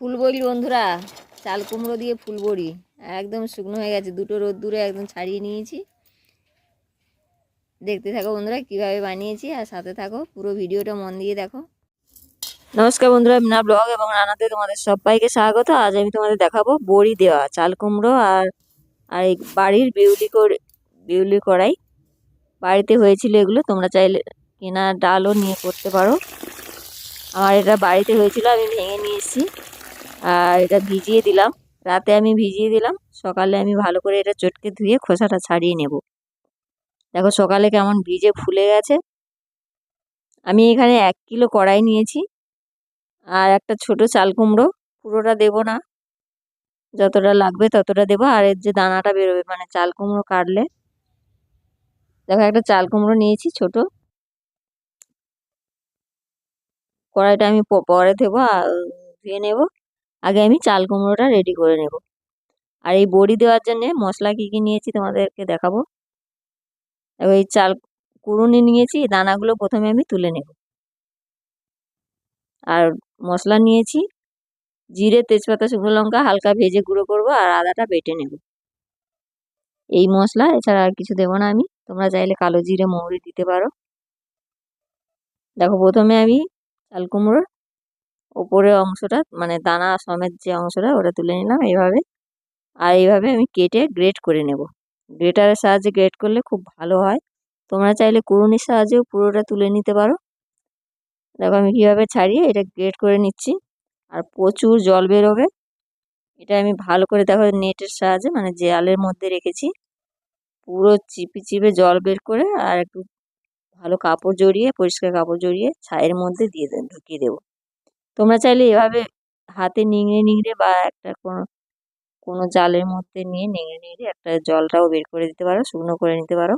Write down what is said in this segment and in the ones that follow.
ফুলবড়ি বন্ধুরা, চাল কুমড়ো দিয়ে ফুলবড়ি, একদম শুকনো হয়ে গেছে, দুটো রোদ দূরে একদম ছাড়িয়ে নিয়েছি। দেখতে থাকো বন্ধুরা, কীভাবে বানিয়েছি, আর সাথে থাকো, পুরো ভিডিওটা মন দিয়ে দেখো। নমস্কার বন্ধুরা, মিনা ব্লগ এবং রানাতে তোমাদের সবাইকে স্বাগত। আজ আমি তোমাদের দেখাবো বড়ি দেওয়া, চাল কুমড়ো আর আর এই বাড়ির বিউলি বিউলি কড়াই। বাড়িতে হয়েছিল এগুলো, তোমরা চাইলে কেনা ডালও নিয়ে করতে পারো। আমার এটা বাড়িতে হয়েছিল, আমি ভেঙে নিয়ে এসেছি। আর এটা ভিজিয়ে দিলাম। রাতে আমি ভিজিয়ে দিলাম। সকালে আমি ভালো করে এটা চটকে ধুয়ে খোসাটা ছাড়িয়ে নেব। দেখো সকালে কেমন ভিজে ফুলে গেছে। আমি এখানে এক কিলো কড়াই নিয়েছি আর একটা ছোট চাল কুমড়ো। পুরোটা দেবো না। যতটা লাগবে ততটা দেবো। আর এর যে দানাটা বেরোবে মানে চাল কুমড়ো কাটলে। দেখো একটা চাল কুমড়ো নিয়েছি ছোট। কড়াইটা আমি পরে দেবো আর ধুয়ে নেব। আগে আমি চাল কুমড়োটা রেডি করে নেব। আর এই বড়ি দেওয়ার জন্যে মশলা কী কী নিয়েছি তোমাদেরকে দেখাবো। এই চাল কুড়ুনি নিয়েছি, দানাগুলো প্রথমে আমি তুলে নেব। আর মশলা নিয়েছি, জিরে, তেজপাতা, শুকনো লঙ্কা, হালকা ভেজে গুঁড়ো করব আর আদাটা বেটে নেব। এই মশলা, এছাড়া আর কিছু দেবো না আমি, তোমরা চাইলে কালো জিরে, মৌরি দিতে পারো। দেখো, প্রথমে আমি চাল কুমড়োর ওপরের অংশটা মানে দানা সমেত যে অংশটা, ওটা তুলে নিলাম এইভাবে। আর এইভাবে আমি কেটে গ্রেট করে নেব। গ্রেটারের সাহায্যে গ্রেট করলে খুব ভালো হয়। তোমরা চাইলে কুড়ুনির সাহায্যেও পুরোটা তুলে নিতে পারো। দেখো আমি কীভাবে ছাড়িয়ে এটা গ্রেট করে নিচ্ছি। আর প্রচুর জল বেরোবে। এটা আমি ভালো করে দেখো নেটের সাহায্যে মানে জেয়ালের মধ্যে রেখেছি। পুরো চিপে চিপে জল বের করে আর একটু ভালো কাপড় জড়িয়ে, পরিষ্কার কাপড় জড়িয়ে ছায়ের মধ্যে দিয়ে ঢুকিয়ে দেবো। তোমরা চাইলে এভাবে হাতে নিংড়ে নিংড়ে বা একটা কোনো কোনো জালের মধ্যে নিয়ে নিংড়ে নিংড়ে একটা জলটাও বের করে দিতে পারো, শুকনো করে নিতে পারো।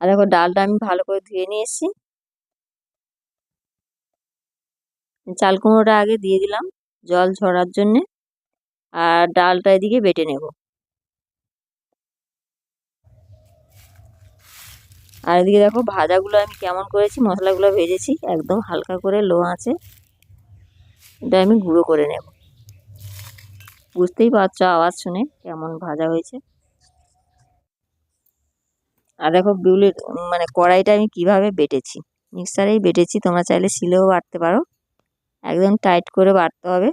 আর দেখো ডালটা আমি ভালো করে ধুয়ে নিয়ে এসেছি চাল কুমড়োটা আগে দিয়ে দিলাম জল ঝরার জন্যে। আর ডালটা এদিকে বেটে নেব। আর এদিকে দেখো ভাজাগুলো আমি কেমন করেছি, মশলাগুলো ভেজেছি, একদম হালকা করে লো আছে এটা আমি গুঁড়ো করে নেব। বুঝতেই পারছ আওয়াজ শুনে কেমন ভাজা হয়েছে। আর দেখো বিউলির মানে কড়াইটা আমি কীভাবে বেটেছি। মিক্সারেই বেটেছি, তোমরা চাইলে শিলেও বাটতে পারো। একদম টাইট করে বাটতে হবে।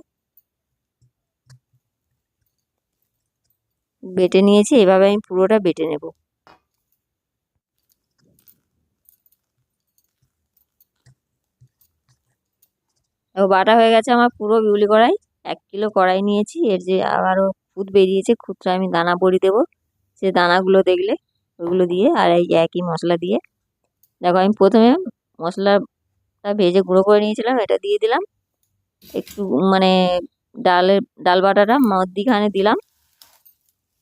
বেটে নিয়েছি, এভাবে আমি পুরোটা বেটে নেব। বাটা হয়ে গেছে আমার পুরো বিউলি কড়াই। এক কিলো কড়াই নিয়েছি। এর যে আবারও খুদ বেরিয়েছে, খুদটা আমি দানা বড়ি দেবো। সে দানাগুলো দেখলে ওইগুলো দিয়ে আর এই একই মশলা দিয়ে। দেখো আমি প্রথমে মশলাটা ভেজে গুঁড়ো করে নিয়েছিলাম, এটা দিয়ে দিলাম। একটু মানে ডালের, ডাল বাটাটা মধ্যিখানে দিলাম।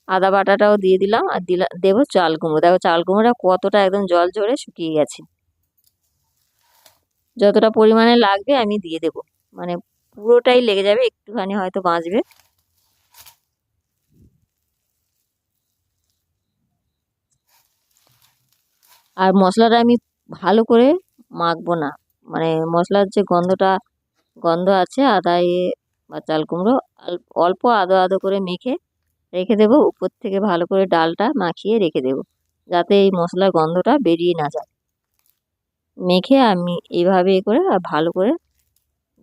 আদা বাটাটাও দিয়ে দিলাম আর দিলা, দেবো চাল কুমড়ো। দেখো চাল কুমড়োটা কতটা একদম জল ঝরে শুকিয়ে গেছে। যতটা পরিমাণে লাগবে আমি দিয়ে দেবো। মানে পুরোটাই লেগে যাবে, একটুখানি হয়তো বাঁচবে। আর মশলাটা আমি ভালো করে মাখবো না। মানে মশলার যে গন্ধটা, গন্ধ আছে, আদায়ে বা চাল কুমড়ো অল্প আদো আদো করে মেখে রেখে দেবো। উপর থেকে ভালো করে ডালটা মাখিয়ে রেখে দেবো, যাতে এই মশলার গন্ধটা বেরিয়ে না যায়। মেখে আমি এইভাবে করে আর ভালো করে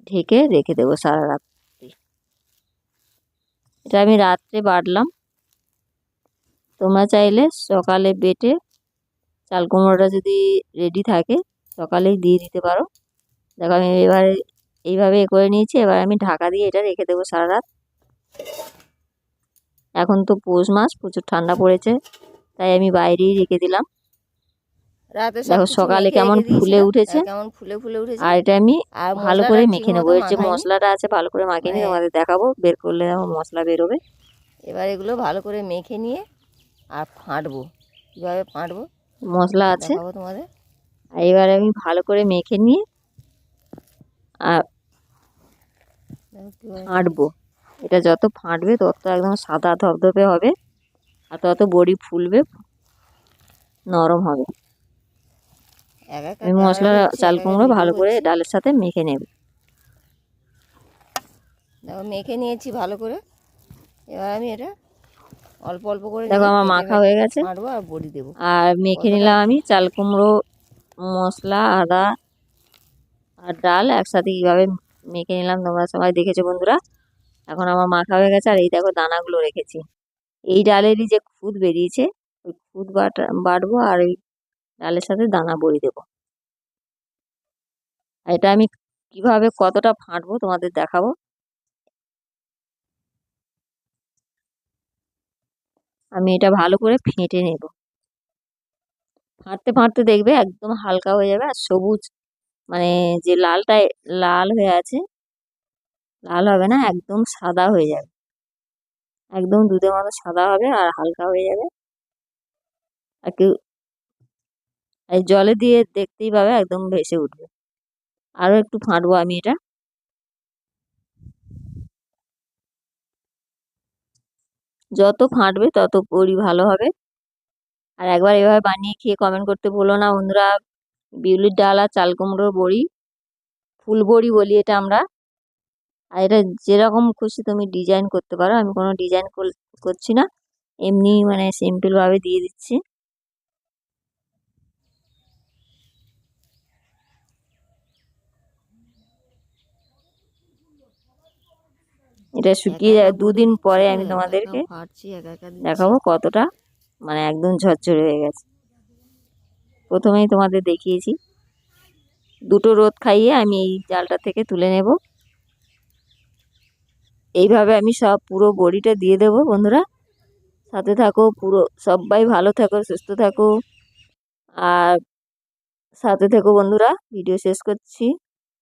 ঢেকে রেখে দেবো সারা রাত্রি। এটা আমি রাত্রে বাটলাম। তোমরা চাইলে সকালে বেটে চাল কুমড়োটা যদি রেডি থাকে, সকালেই দিয়ে দিতে পারো। দেখো আমি এবারে এইভাবে করে নিয়েছি, এবার আমি ঢাকা দিয়ে এটা রেখে দেবো সারা রাত। এখন তো পৌষ মাস, প্রচুর ঠান্ডা পড়েছে, তাই আমি বাইরেই রেখে দিলাম। রাতে দেখো সকালে কেমন ফুলে উঠেছে। কেমন ফুলে ফুলে উঠেছে। আর এটা আমি ভালো করে মেখে নেব। এর যে মশলাটা আছে ভালো করে মাখিয়ে নিয়ে হ্যাঁ। তোমাদের দেখাবো। বের করলে আমার মশলা বেরোবে এবার এগুলো ভালো করে মেখে নিয়ে আর ফাটবো। কীভাবে ফাটবো? মশলা আছে। তোমাদের। আর এবার আমি ভালো করে মেখে নিয়ে আর ফাটবো। এটা যত ফাটবে তত একদম সাদা ধপধপে হবে। আর তত বড়ি ফুলবে নরম হবে। মশলা চাল কুমড়ো ভালো করে ডালের সাথে মেখে নেব। দেখো মেখে নিয়েছি ভালো করে। এবার আমি এটা অল্প অল্প করে দেখো আমার মাখা হয়ে গেছে। আর বড়ি দেবো। আর মেখে নিলাম আমি চাল কুমড়ো মশলা আদা আর ডাল একসাথে কীভাবে মেখে নিলাম। তোমরা সবাই দেখেছ বন্ধুরা? এখন আমার মাখা হয়ে গেছে আর এই দেখো দানাগুলো রেখেছি। এই ডালেরই যে খুদ বেরিয়েছে ওই খুদ বাটা বাটবো আর ওই ডালের সাথে দানা বড়ি দেবো। এটা আমি কীভাবে কতটা ফাটবো তোমাদের দেখাবো। আমি এটা ভালো করে ফেটে নেব। ফাটতে ফাটতে দেখবে একদম হালকা হয়ে যাবে আর সবুজ মানে যে লালটা, লাল হয়ে আছে, লাল হবে না, একদম সাদা হয়ে যাবে। একদম দুধের মতো সাদা হবে আর হালকা হয়ে যাবে। আর এই জলে দিয়ে দেখতেই পাবে একদম ভেসে উঠবে। আরও একটু ফাটবো আমি এটা। যত ফাটবে তত বড়ি ভালো হবে। আর একবার এভাবে বানিয়ে খেয়ে কমেন্ট করতে ভুলো না বন্ধুরা। বিউলির ডাল আর চাল কুমড়োর বড়ি, ফুল বড়ি বলি এটা আমরা। আর এটা যেরকম খুশি তুমি ডিজাইন করতে পারো। আমি কোনো ডিজাইন করছি না। এমনি মানে সিম্পলভাবে দিয়ে দিচ্ছি। এটা শুকিয়ে একা দুদিন পরে আমি তোমাদেরকে একা দিচ্ছি। দেখাবো কতটা মানে একদম ঝরঝরে হয়ে গেছে। প্রথমেই তোমাদের দেখিয়েছি। দুটো রোদ খাইয়ে আমি এই জালটা থেকে তুলে নেব। এইভাবে আমি সব পুরো বড়িটা দিয়ে দেবো বন্ধুরা। সাথে থাকো পুরো সবাই ভালো থাকো সুস্থ থাকো। আর সাথে থেকো বন্ধুরা। ভিডিও শেষ করছি।